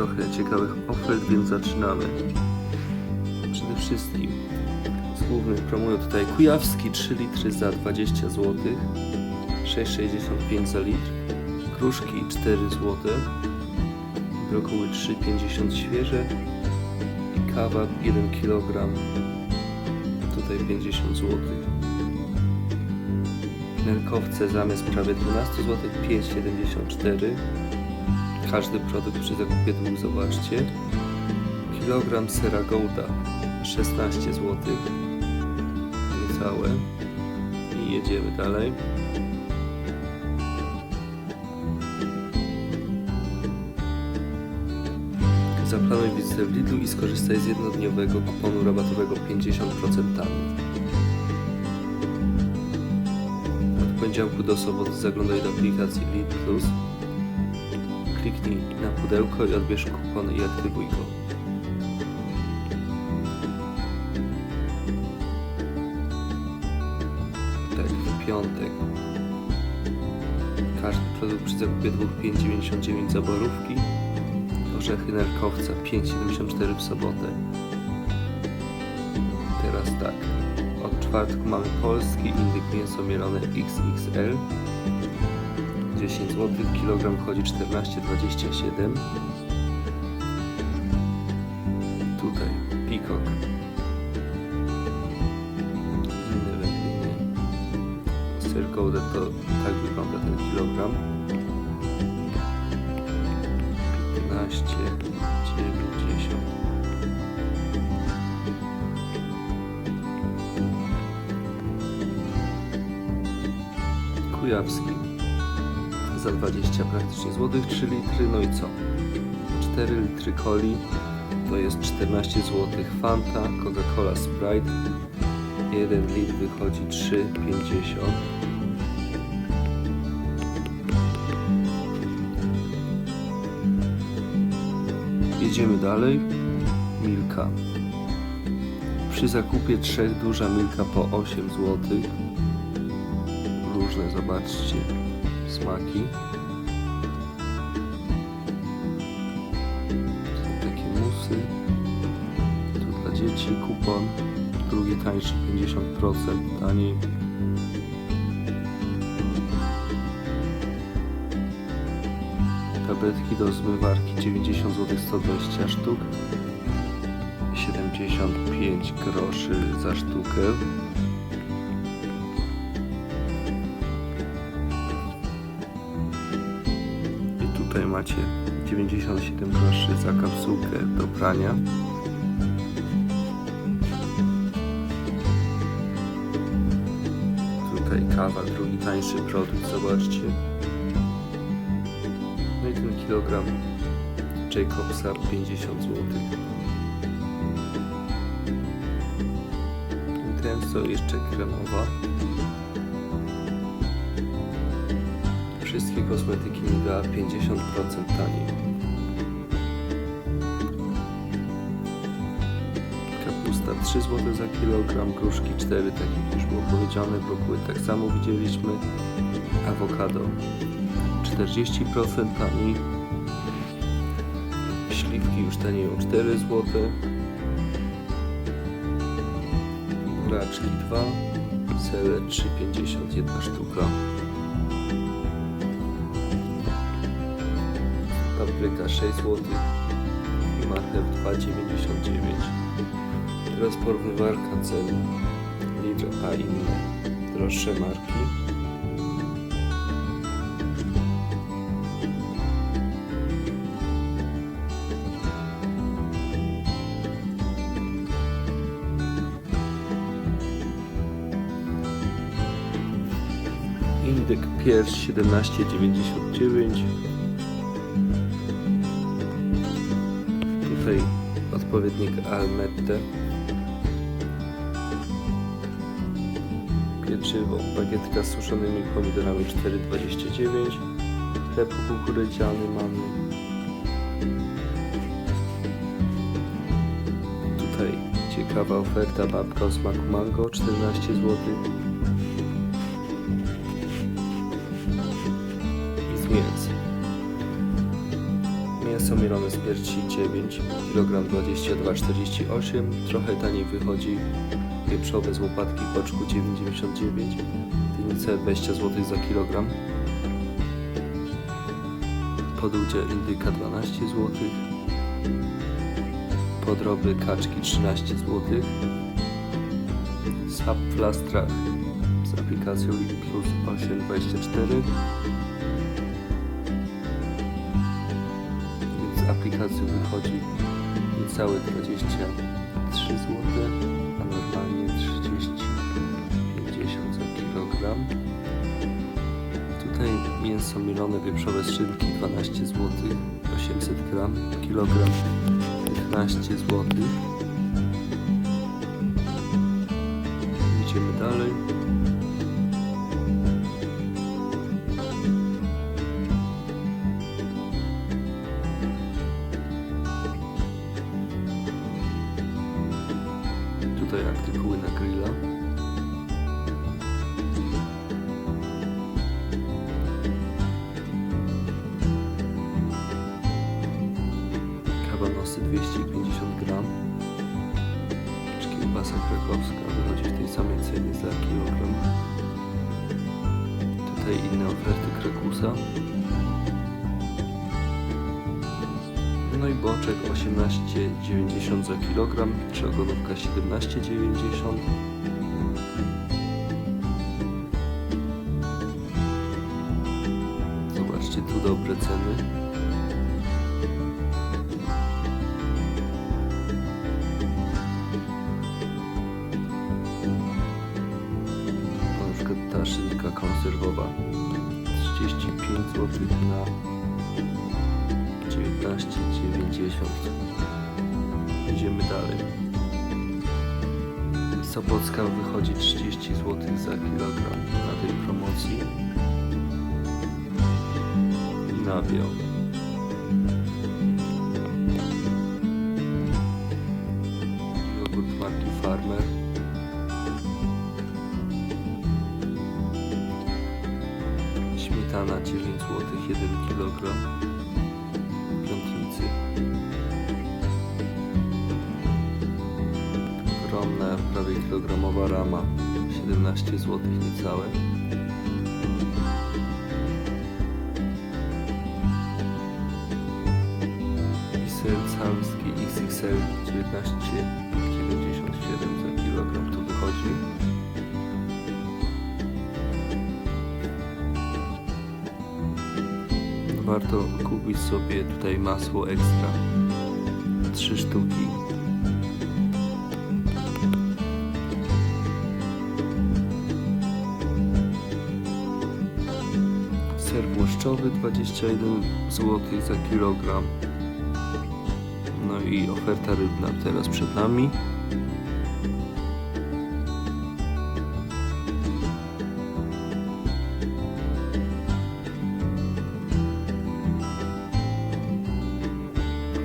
Trochę ciekawych ofert, więc zaczynamy. Przede wszystkim z głównych promują tutaj Kujawski 3 litry za 20 zł, 6,65 za litr, Kruszki 4 zł, brokuły 3,50 świeże i kawa 1 kg, tutaj 50 zł. Nerkowce zamiast prawie 12 zł 5,74 każdy produkt przy zakupie dwóch zobaczcie. Kilogram sera Golda 16 zł niecałe. I jedziemy dalej. Zaplanuj wizytę w Lidlu i skorzystaj z jednodniowego kuponu rabatowego 50% taniej. Od poniedziałku do soboty zaglądaj do aplikacji Lidl Plus Kliknij na pudełko i odbierz kupon i aktywuj go. Tak, w piątek. Każdy produkt przy zakupie dwóch 5,99 za borówki. Orzechy nerkowca 5,74 w sobotę. Teraz tak. Od czwartku mamy polski indyk mięso mielone XXL 10 zł, kilogram chodzi 14,27. Tutaj pikok. Inne wędliny. Ser Golden to tak wygląda ten kilogram. 15,90. Kujawski za 20 praktycznie złotych 3 litry, no i co? 4 litry coli to jest 14 zł Fanta, Coca-Cola Sprite 1 litr wychodzi 3,50 Jedziemy dalej. Milka. Przy zakupie trzech duża Milka po 8 zł różne zobaczcie smaki. Są takie musy. Tu dla dzieci kupon. Drugi tańszy 50% taniej. Tabletki do zmywarki 90 zł 120 sztuk. 75 groszy za sztukę. Macie 97 groszy za kapsułkę do prania. Tutaj kawa, drugi tańszy produkt, zobaczcie. No i ten kilogram Jacobsa 50 zł. I ten co jeszcze kremowa. Wszystkie kosmetyki Nivea 50% taniej. Kapusta 3 zł za kilogram, gruszki 4, tak jak już było powiedziane, brokuły tak samo widzieliśmy. Awokado 40% taniej. Śliwki już tanieją 4 zł. Buraczki 2, sele 3,50 jedna sztuka. Papryka 6 zł i marchew 2,99 Teraz porównywarka cen Lidl a inne droższe marki. Indyk pierś 17,99 odpowiednik Almette. Pieczywo, bagietka z suszonymi pomidorami 4,29 chleb kukurydziany mamy. Tutaj ciekawa oferta babka o smaku mango 14 zł i z piersi 9, kg 22,48. Trochę taniej wychodzi wieprzowe z łopatki boczku 9,99. Tynice 20 zł za kilogram. Podłudzie indyka 12 zł. Podroby kaczki 13 zł. Sap w lastrach z aplikacją Link Plus 8,24. Aplikacją wychodzi niecałe 23 zł, a normalnie 30,50 za kilogram. Tutaj mięso mielone wieprzowe z szynki 12 zł, 800 gram, kilogram 15 zł. Idziemy dalej. Tutaj artykuły na grilla. Kabanosy No i boczek 18,90 za kilogram, czy ogonówka 17,90. Zobaczcie tu dobre ceny. Ta szynka konserwowa 35 zł na 19,90 Idziemy dalej. Sopocka wychodzi 30 zł za kilogram na tej promocji. Nabiał Jogurt marki Farmer. Śmietana 9 zł 1 kg Prawie kilogramowa rama, 17 zł niecałe. I ser calski XXL 19,97 za kilogram tu wychodzi. warto kupić sobie tutaj masło ekstra. Trzy sztuki. Ser błyszczowy 21 zł za kilogram. No i oferta rybna teraz przed nami.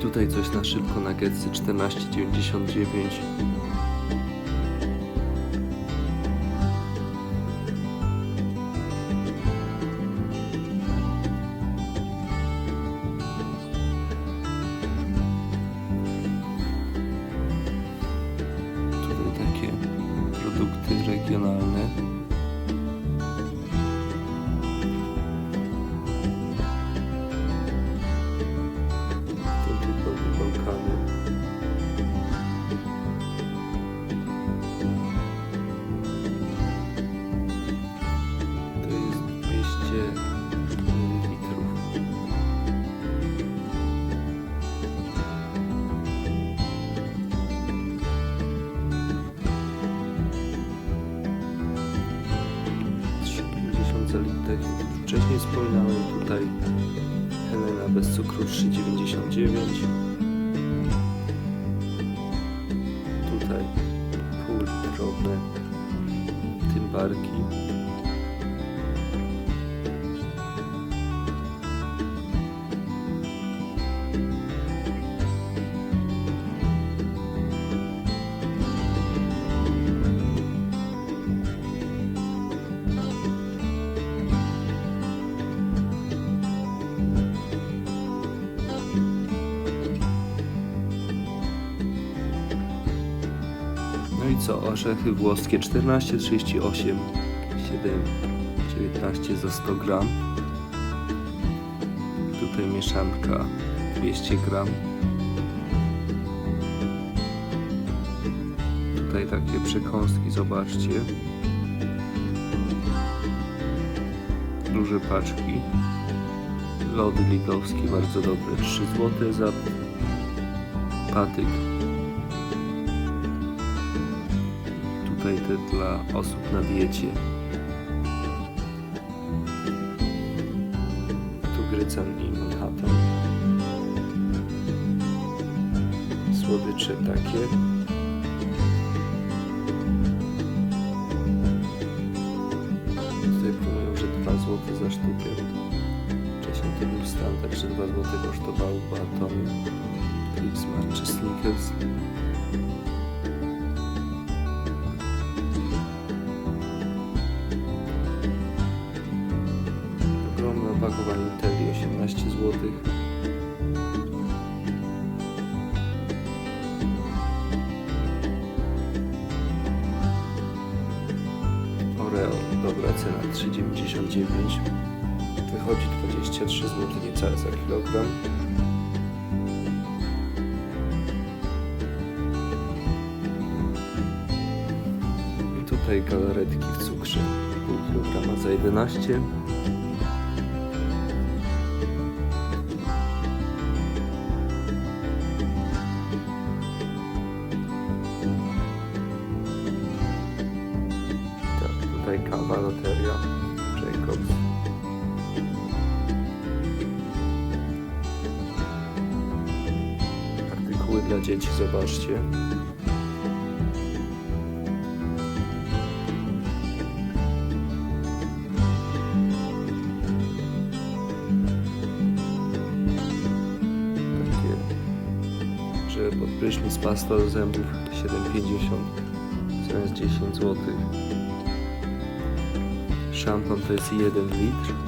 Tutaj coś na szybko na Getsy 14,99 yanarını wcześniej wspominałem, tutaj Helena bez cukru 3,99 Tutaj półlitrowe tymbarki co? Orzechy włoskie 14,38 7, 19 za 100 gram. Tutaj mieszanka 200 gram. Tutaj takie przekąski, zobaczcie. Duże paczki. Lody lidowskie, bardzo dobre. 3 zł za patyk. Te dla osób na diecie. Tu Grycan i Manhattan. Słodycze takie. Tutaj mówią, że 2 zł za sztukę. Wcześniej to był standard, że 2 zł kosztowały batony. Clipsmart czy Snickers. Opakowanie Nutella 18 zł. Oreo, dobra cena 3,99 Wychodzi 23 zł niecałe za kilogram. Tutaj galaretki w cukrze pół kilograma za 11 zobaczcie. Takie, że pod prysznic pasta do zębów 7,50 zamiast 10 zł. Szampon to jest 1 litr.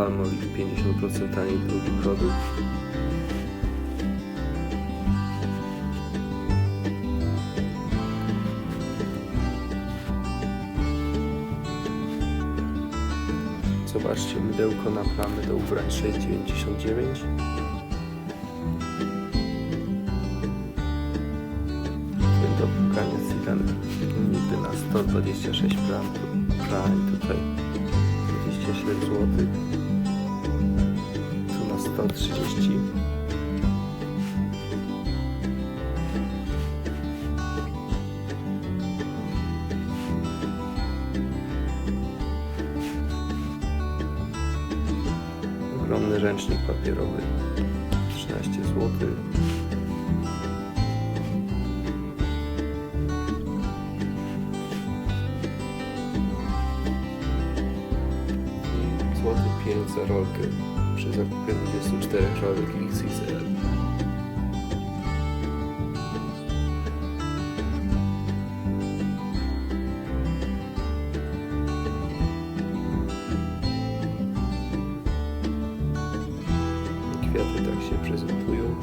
Palmolive 50% taniej drugi produkt. Zobaczcie, mydełko na plamy do ubrań 6,99 Płyn do płukania Sidan nigdy na 126 pram, prań tutaj 27 zł tu na 130 ogromny ręcznik papierowy. 13 zł i złoty 5 za rolkę przy zakupie 24 rolek XXL. Kwiaty tak się prezentują.